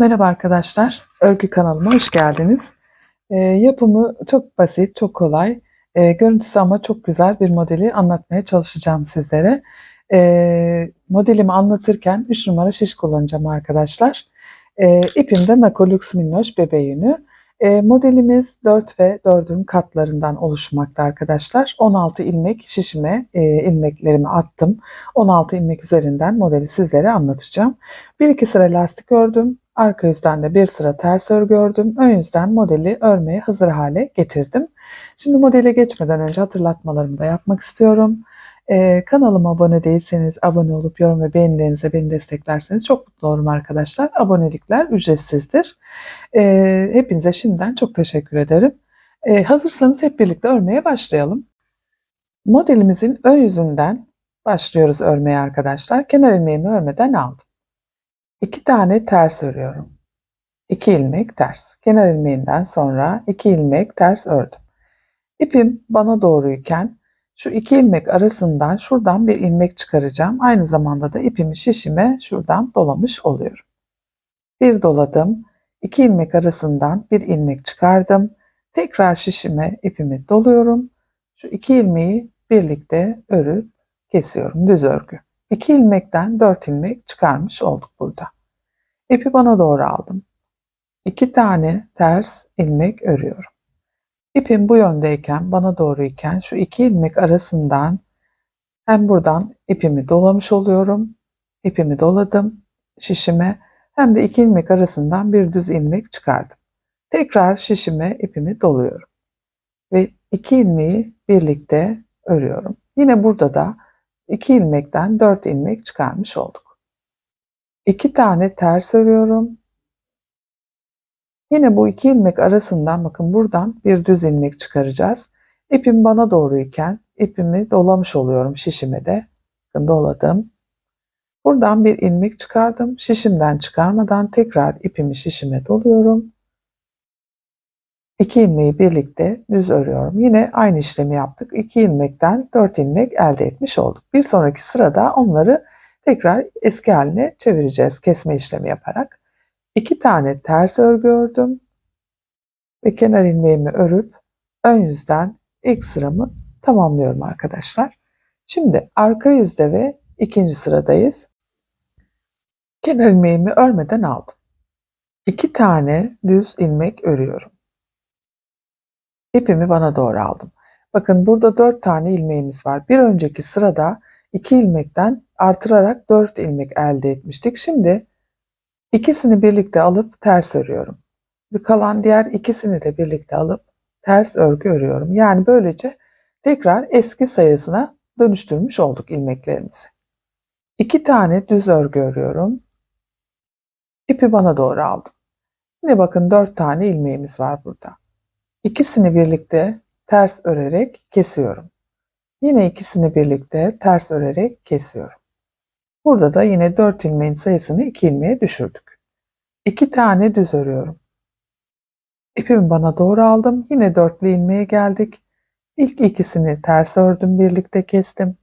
Merhaba arkadaşlar, örgü kanalıma hoş geldiniz. Ee, yapımı çok basit, çok kolay. Ee, görüntüsü ama çok güzel bir modeli anlatmaya çalışacağım sizlere. Ee, modelimi anlatırken 3 numara şiş kullanacağım arkadaşlar. Ee, ipim de Nakolux Minnoş bebe yünü. Ee, modelimiz 4 ve 4'ün katlarından oluşmakta arkadaşlar. 16 ilmek şişime e, ilmeklerimi attım. 16 ilmek üzerinden modeli sizlere anlatacağım. Bir iki sıra lastik ördüm. Arka yüzden de bir sıra ters örgü ördüm. Ön yüzden modeli örmeye hazır hale getirdim. Şimdi modele geçmeden önce hatırlatmalarımı da yapmak istiyorum. Ee, kanalıma abone değilseniz abone olup yorum ve beğenilerinize beni desteklerseniz çok mutlu olurum arkadaşlar. Abonelikler ücretsizdir. Ee, hepinize şimdiden çok teşekkür ederim. Ee, hazırsanız hep birlikte örmeye başlayalım. Modelimizin ön yüzünden başlıyoruz örmeye arkadaşlar. Kenar ilmeğimi örmeden aldım. 2 tane ters örüyorum. 2 ilmek ters. Kenar ilmeğinden sonra 2 ilmek ters ördüm. İpim bana doğruyken şu iki ilmek arasından şuradan bir ilmek çıkaracağım. Aynı zamanda da ipimi şişime şuradan dolamış oluyorum. Bir doladım. 2 ilmek arasından bir ilmek çıkardım. Tekrar şişime ipimi doluyorum. Şu iki ilmeği birlikte örüp kesiyorum. Düz örgü. 2 ilmekten 4 ilmek çıkarmış olduk burada. İpi bana doğru aldım. 2 tane ters ilmek örüyorum. İpim bu yöndeyken, bana doğruyken şu iki ilmek arasından hem buradan ipimi dolamış oluyorum. İpimi doladım şişime hem de iki ilmek arasından bir düz ilmek çıkardım. Tekrar şişime ipimi doluyorum. Ve iki ilmeği birlikte örüyorum. Yine burada da 2 ilmekten 4 ilmek çıkarmış olduk. 2 tane ters örüyorum. Yine bu iki ilmek arasından bakın buradan bir düz ilmek çıkaracağız. İpim bana doğruyken ipimi dolamış oluyorum şişime de. Bakın doladım. Buradan bir ilmek çıkardım. Şişimden çıkarmadan tekrar ipimi şişime doluyorum. İki ilmeği birlikte düz örüyorum. Yine aynı işlemi yaptık. 2 ilmekten 4 ilmek elde etmiş olduk. Bir sonraki sırada onları tekrar eski haline çevireceğiz kesme işlemi yaparak. 2 tane ters örgü ördüm ve kenar ilmeğimi örüp ön yüzden ilk sıramı tamamlıyorum arkadaşlar. Şimdi arka yüzde ve ikinci sıradayız. Kenar ilmeğimi örmeden aldım. 2 tane düz ilmek örüyorum. İpimi bana doğru aldım. Bakın burada 4 tane ilmeğimiz var. Bir önceki sırada 2 ilmekten artırarak 4 ilmek elde etmiştik. Şimdi ikisini birlikte alıp ters örüyorum. Ve kalan diğer ikisini de birlikte alıp ters örgü örüyorum. Yani böylece tekrar eski sayısına dönüştürmüş olduk ilmeklerimizi. 2 tane düz örgü örüyorum. İpi bana doğru aldım. Yine bakın 4 tane ilmeğimiz var burada. İkisini birlikte ters örerek kesiyorum. Yine ikisini birlikte ters örerek kesiyorum. Burada da yine 4 ilmeğin sayısını 2 ilmeğe düşürdük. 2 tane düz örüyorum. İpimi bana doğru aldım. Yine dörtlü ilmeğe geldik. İlk ikisini ters ördüm, birlikte kestim.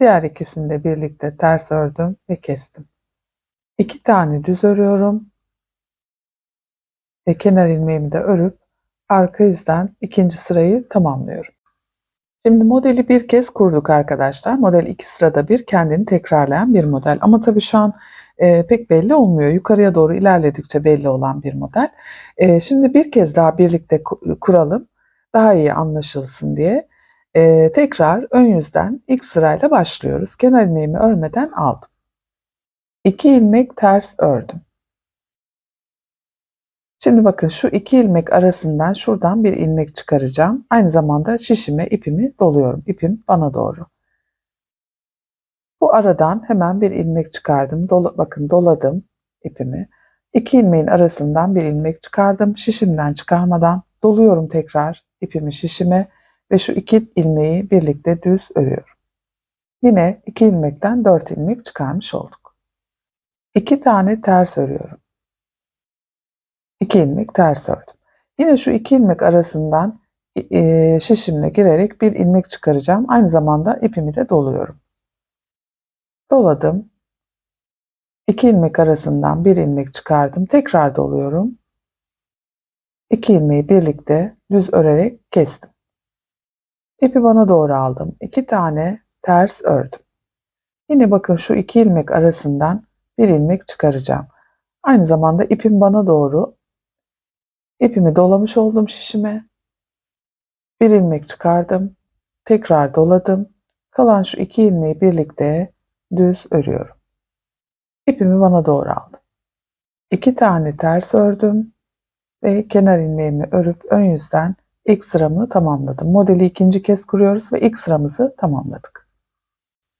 Diğer ikisini de birlikte ters ördüm ve kestim. 2 tane düz örüyorum. Ve kenar ilmeğimi de örüp arka yüzden ikinci sırayı tamamlıyorum. Şimdi modeli bir kez kurduk arkadaşlar. Model iki sırada bir kendini tekrarlayan bir model. Ama tabii şu an e, pek belli olmuyor. Yukarıya doğru ilerledikçe belli olan bir model. E, şimdi bir kez daha birlikte kuralım. Daha iyi anlaşılsın diye. E, tekrar ön yüzden ilk sırayla başlıyoruz. Kenar ilmeğimi örmeden aldım. 2 ilmek ters ördüm. Şimdi bakın şu iki ilmek arasından şuradan bir ilmek çıkaracağım. Aynı zamanda şişime ipimi doluyorum. İpim bana doğru. Bu aradan hemen bir ilmek çıkardım. Dola, bakın doladım ipimi. İki ilmeğin arasından bir ilmek çıkardım. Şişimden çıkarmadan doluyorum tekrar ipimi şişime ve şu iki ilmeği birlikte düz örüyorum. Yine iki ilmekten dört ilmek çıkarmış olduk. İki tane ters örüyorum. 2 ilmek ters ördüm. Yine şu 2 ilmek arasından e, şişimle girerek bir ilmek çıkaracağım. Aynı zamanda ipimi de doluyorum. Doladım. 2 ilmek arasından bir ilmek çıkardım. Tekrar doluyorum. 2 ilmeği birlikte düz örerek kestim. İpi bana doğru aldım. 2 tane ters ördüm. Yine bakın şu iki ilmek arasından bir ilmek çıkaracağım. Aynı zamanda ipim bana doğru ipimi dolamış oldum şişime. Bir ilmek çıkardım. Tekrar doladım. Kalan şu iki ilmeği birlikte düz örüyorum. İpimi bana doğru aldım. İki tane ters ördüm ve kenar ilmeğimi örüp ön yüzden ilk sıramı tamamladım. Modeli ikinci kez kuruyoruz ve ilk sıramızı tamamladık.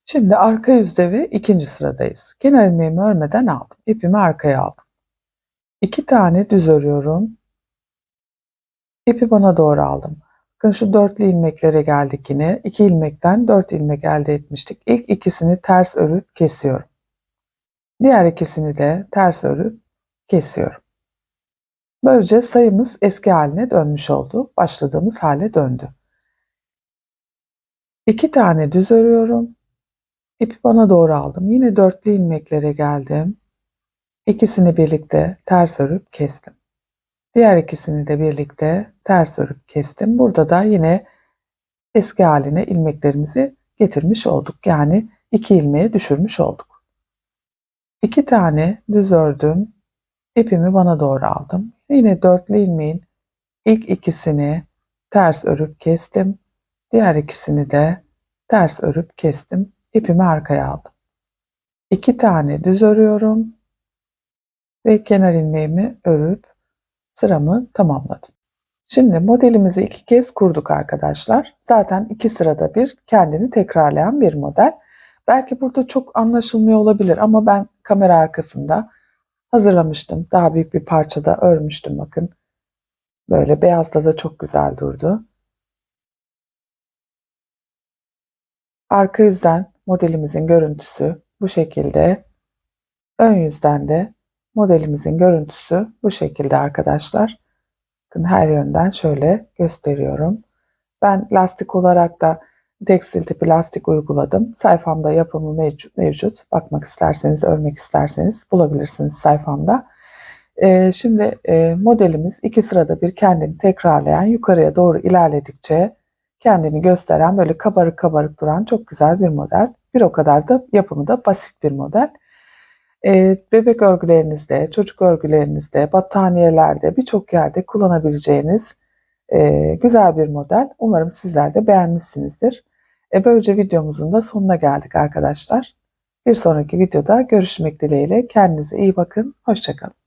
Şimdi arka yüzde ve ikinci sıradayız. Kenar ilmeğimi örmeden aldım. İpimi arkaya aldım. İki tane düz örüyorum. İpi bana doğru aldım. Bakın şu dörtlü ilmeklere geldik yine. İki ilmekten dört ilmek elde etmiştik. İlk ikisini ters örüp kesiyorum. Diğer ikisini de ters örüp kesiyorum. Böylece sayımız eski haline dönmüş oldu. Başladığımız hale döndü. İki tane düz örüyorum. İpi bana doğru aldım. Yine dörtlü ilmeklere geldim. İkisini birlikte ters örüp kestim. Diğer ikisini de birlikte ters örüp kestim. Burada da yine eski haline ilmeklerimizi getirmiş olduk. Yani iki ilmeği düşürmüş olduk. İki tane düz ördüm. İpimi bana doğru aldım. Yine dörtlü ilmeğin ilk ikisini ters örüp kestim. Diğer ikisini de ters örüp kestim. İpimi arkaya aldım. İki tane düz örüyorum ve kenar ilmeğimi örüp sıramı tamamladım. Şimdi modelimizi iki kez kurduk arkadaşlar. Zaten iki sırada bir kendini tekrarlayan bir model. Belki burada çok anlaşılmıyor olabilir ama ben kamera arkasında hazırlamıştım. Daha büyük bir parçada örmüştüm bakın. Böyle beyazda da çok güzel durdu. Arka yüzden modelimizin görüntüsü bu şekilde. Ön yüzden de modelimizin görüntüsü bu şekilde arkadaşlar. Bakın her yönden şöyle gösteriyorum. Ben lastik olarak da tekstil tipi lastik uyguladım. Sayfamda yapımı mevcut. Bakmak isterseniz, örmek isterseniz bulabilirsiniz sayfamda. Ee, şimdi e, modelimiz iki sırada bir kendini tekrarlayan, yukarıya doğru ilerledikçe kendini gösteren, böyle kabarık kabarık duran çok güzel bir model. Bir o kadar da yapımı da basit bir model. Ee, bebek örgülerinizde, çocuk örgülerinizde, battaniyelerde birçok yerde kullanabileceğiniz e, güzel bir model. Umarım sizler de beğenmişsinizdir. E, böylece videomuzun da sonuna geldik arkadaşlar. Bir sonraki videoda görüşmek dileğiyle. Kendinize iyi bakın. Hoşçakalın.